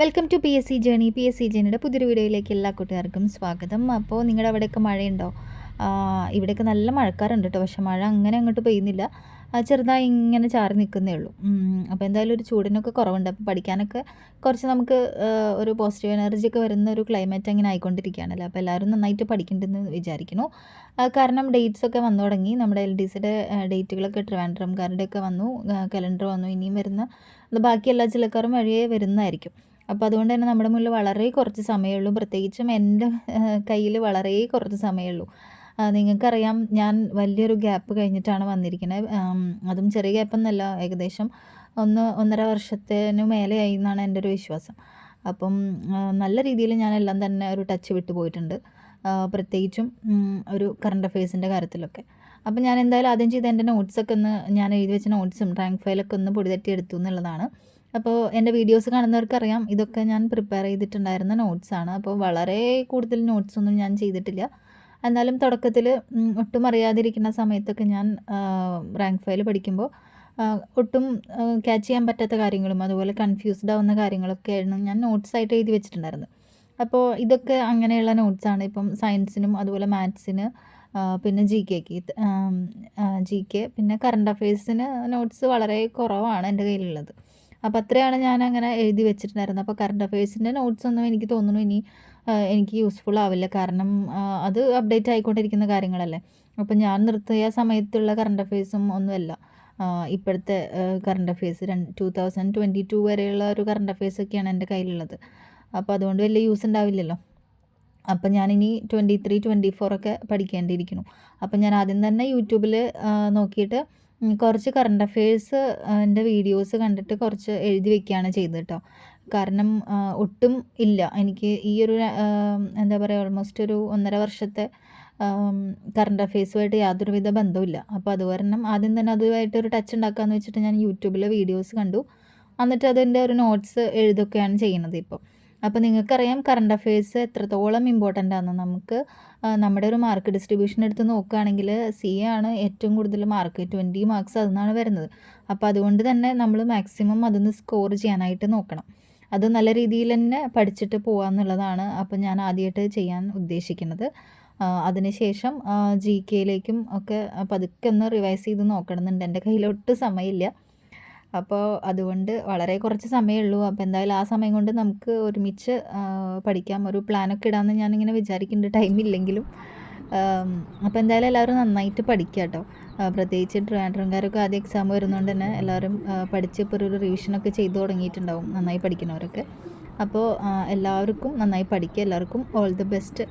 Welcome to P S C journey P S C ജേണിയുടെ പുതിയൊരു വീഡിയോയിലേക്ക് എല്ലാ കൂട്ടുകാർക്കും സ്വാഗതം. അപ്പോൾ നിങ്ങളുടെ അവിടെയൊക്കെ മഴയുണ്ടോ? ഇവിടെയൊക്കെ നല്ല മഴക്കാറുണ്ട് കേട്ടോ. പക്ഷെ മഴ അങ്ങനെ അങ്ങോട്ട് പെയ്യുന്നില്ല. ചെറുതായി ഇങ്ങനെ ചാറി നിൽക്കുന്നേ ഉള്ളൂ. അപ്പോൾ എന്തായാലും ഒരു ചൂടിനൊക്കെ കുറവുണ്ട്. അപ്പോൾ പഠിക്കാനൊക്കെ കുറച്ച് നമുക്ക് ഒരു പോസിറ്റീവ് എനർജി ഒക്കെ വരുന്ന ഒരു ക്ലൈമറ്റ് അങ്ങനെ ആയിക്കൊണ്ടിരിക്കുകയാണല്ലോ. അപ്പോൾ എല്ലാവരും നന്നായിട്ട് പഠിക്കേണ്ടെന്ന് വിചാരിക്കുന്നു. കാരണം ഡേറ്റ്സ് ഒക്കെ വന്നു തുടങ്ങി. നമ്മുടെ എൽ ഡി സിയുടെ ഡേറ്റുകളൊക്കെ ട്രിവാൻഡ്രംകാരുടെ ഒക്കെ വന്നു. കലണ്ടർ വന്നു. ഇനിയും വരുന്ന ബാക്കി എല്ലാ ജില്ലക്കാരും വഴിയേ വരുന്നതായിരിക്കും. അപ്പോൾ അതുകൊണ്ട് തന്നെ നമ്മുടെ മുന്നിൽ വളരെ കുറച്ച് സമയമുള്ളൂ പ്രത്യേകിച്ചും എന്റെ കയ്യിൽ വളരെ കുറച്ച് സമയമുള്ളൂ ഉള്ളൂ. നിങ്ങൾക്കറിയാം ഞാൻ വലിയൊരു ഗ്യാപ്പ് കഴിഞ്ഞിട്ടാണ് വന്നിരിക്കുന്നത്. അതും ചെറിയ ഗ്യാപ്പൊന്നല്ല ഏകദേശം ഒന്ന് ഒന്നര വർഷത്തിന് മേലെയായി എന്നാണ് എന്റെ ഒരു വിശ്വാസം. അപ്പം നല്ല രീതിയിൽ ഞാൻ എല്ലാം തന്നെ ഒരു ടച്ച് വിട്ടു പോയിട്ടുണ്ട്. പ്രത്യേകിച്ചും ഒരു കറണ്ട് അഫയേഴ്സിന്റെ കാര്യത്തിലൊക്കെ. അപ്പം ഞാൻ എന്തായാലും ആദ്യം ചെയ്ത് എന്റെ നോട്ട്സൊക്കെ ഒന്ന് ഞാൻ എഴുതി വെച്ച നോട്ട്സും റാങ്ക് ഫയലൊക്കെ ഒന്ന് പൊടി തട്ടി എടുത്തു എന്നുള്ളതാണ്. അപ്പോൾ എന്റെ വീഡിയോസ് കാണുന്നവർക്കറിയാം ഇതൊക്കെ ഞാൻ പ്രിപ്പയർ ചെയ്തിട്ടുണ്ടായിരുന്ന നോട്ട്സാണ് അപ്പോൾ വളരെ കൂടുതൽ നോട്ട്സ് ഒന്നും ഞാൻ ചെയ്തിട്ടില്ല. എന്നാലും തുടക്കത്തിൽ ഒട്ടും അറിയാതിരിക്കുന്ന സമയത്തൊക്കെ ഞാൻ റാങ്ക് ഫയൽ പഠിക്കുമ്പോൾ ഒട്ടും ക്യാച്ച് ചെയ്യാൻ പറ്റാത്ത കാര്യങ്ങളും അതുപോലെ കൺഫ്യൂസ്ഡ് ആവുന്ന കാര്യങ്ങളൊക്കെ ആയിരുന്നു ഞാൻ നോട്ട്സ് ആയിട്ട് എഴുതി വെച്ചിട്ടുണ്ടായിരുന്നത്. അപ്പോൾ ഇതൊക്കെ അങ്ങനെയുള്ള നോട്ട്സാണ് ഇപ്പം സയൻസിനും അതുപോലെ മാത്സിന് പിന്നെ ജി കെക്ക് ജി കെ പിന്നെ കറണ്ട് അഫയേഴ്സിന് നോട്ട്സ് വളരെ കുറവാണ് എന്റെ കയ്യിലുള്ളത്. അപ്പോൾ അത്രയാണ് ഞാൻ അങ്ങനെ എഴുതി വെച്ചിട്ടുണ്ടായിരുന്നത്. അപ്പോൾ കറണ്ട് അഫയേഴ്സിന്റെ നോട്ട്സ് ഒന്നും എനിക്ക് തോന്നുന്നു ഇനി എനിക്ക് യൂസ്ഫുൾ ആവില്ല. കാരണം അത് അപ്ഡേറ്റ് ആയിക്കൊണ്ടിരിക്കുന്ന കാര്യങ്ങളല്ലേ. അപ്പം ഞാൻ നിർത്തിയ സമയത്തുള്ള കറണ്ട് അഫയേഴ്സും ഒന്നുമല്ല. ഇപ്പോഴത്തെ കറണ്ട് അഫയേഴ്സ് രണ്ട് ടു തൗസൻഡ് ട്വന്റി ടു വരെയുള്ള ഒരു കറണ്ട് അഫയേഴ്സ് ഒക്കെയാണ് എന്റെ കയ്യിലുള്ളത്. അപ്പോൾ അതുകൊണ്ട് വലിയ യൂസ് ഉണ്ടാവില്ലല്ലോ. അപ്പം ഞാനിനി ട്വന്റി ത്രീ ട്വന്റി ഫോർ ഒക്കെ പഠിക്കേണ്ടിയിരിക്കുന്നു. അപ്പം ഞാൻ ആദ്യം തന്നെ യൂട്യൂബിൽ നോക്കിയിട്ട് കുറച്ച് കറണ്ട് അഫയേഴ്സ് എന്റെ വീഡിയോസ് കണ്ടിട്ട് കുറച്ച് എഴുതി വെക്കുകയാണ് ചെയ്തത് കേട്ടോ കാരണം ഒട്ടും ഇല്ല. എനിക്ക് ഈ ഒരു എന്താ പറയുക ഓൾമോസ്റ്റ് ഒരു ഒന്നര വർഷത്തെ കറണ്ട് അഫയേഴ്സുമായിട്ട് യാതൊരുവിധ ബന്ധവുമില്ല. അപ്പോൾ അത് കാരണം ആദ്യം തന്നെ അതുമായിട്ട് ഒരു ടച്ച് ഉണ്ടാക്കാമെന്ന് വെച്ചിട്ട് ഞാൻ യൂട്യൂബിലെ വീഡിയോസ് കണ്ടു. എന്നിട്ട് അതിന്റെ ഒരു നോട്ട്സ് എഴുതൊക്കെയാണ് ചെയ്യുന്നത് ഇപ്പോൾ അപ്പോൾ നിങ്ങൾക്കറിയാം കറണ്ട് അഫയേഴ്സ് എത്രത്തോളം ഇമ്പോർട്ടന്റ് ആണ് നമുക്ക് നമ്മുടെ ഒരു മാർക്ക് ഡിസ്ട്രിബ്യൂഷൻ എടുത്ത് നോക്കുകയാണെങ്കിൽ സി ആണ് ഏറ്റവും കൂടുതൽ മാർക്ക് ട്വന്റി മാർക്സ് അതിൽ വരുന്നത്. അപ്പോൾ അതുകൊണ്ട് തന്നെ നമ്മൾ മാക്സിമം അതിന് സ്കോർ ചെയ്യാനായിട്ട് നോക്കണം. അത് നല്ല രീതിയിൽ തന്നെ പഠിച്ചിട്ട് പോകാമെന്നുള്ളതാണ് അപ്പോൾ ഞാൻ ആദ്യമായിട്ട് ചെയ്യാൻ ഉദ്ദേശിക്കുന്നത്. അതിനുശേഷം ജി കെയിലേക്കും ഒക്കെ പതുക്കെ ഒന്ന് റിവൈസ് ചെയ്ത് നോക്കണമെന്നുണ്ട്. എന്റെ കയ്യിലൊട്ട് സമയമില്ല. അപ്പോൾ അതുകൊണ്ട് വളരെ കുറച്ച് സമയമേ അപ്പോൾ എന്തായാലും ആ സമയം കൊണ്ട് നമുക്ക് ഒരുമിച്ച് പഠിക്കാം. ഒരു പ്ലാനൊക്കെ ഇടാമെന്ന് ഞാനിങ്ങനെ വിചാരിക്കുന്നുണ്ട് ടൈം ഇല്ലെങ്കിലും. അപ്പോൾ എന്തായാലും എല്ലാവരും നന്നായിട്ട് പഠിക്കുക കേട്ടോ പ്രത്യേകിച്ച് ട്രിവാൻഡ്രംകാരൊക്കെ ആദ്യം എക്സാം വരുന്നതുകൊണ്ട് തന്നെ എല്ലാവരും പഠിച്ച് ഇപ്പോൾ ഒരു റിവിഷനൊക്കെ ചെയ്തു തുടങ്ങിയിട്ടുണ്ടാവും നന്നായി പഠിക്കുന്നവരൊക്കെ. അപ്പോൾ എല്ലാവർക്കും നന്നായി പഠിക്കുക എല്ലാവർക്കും ഓൾ ദി ബെസ്റ്റ്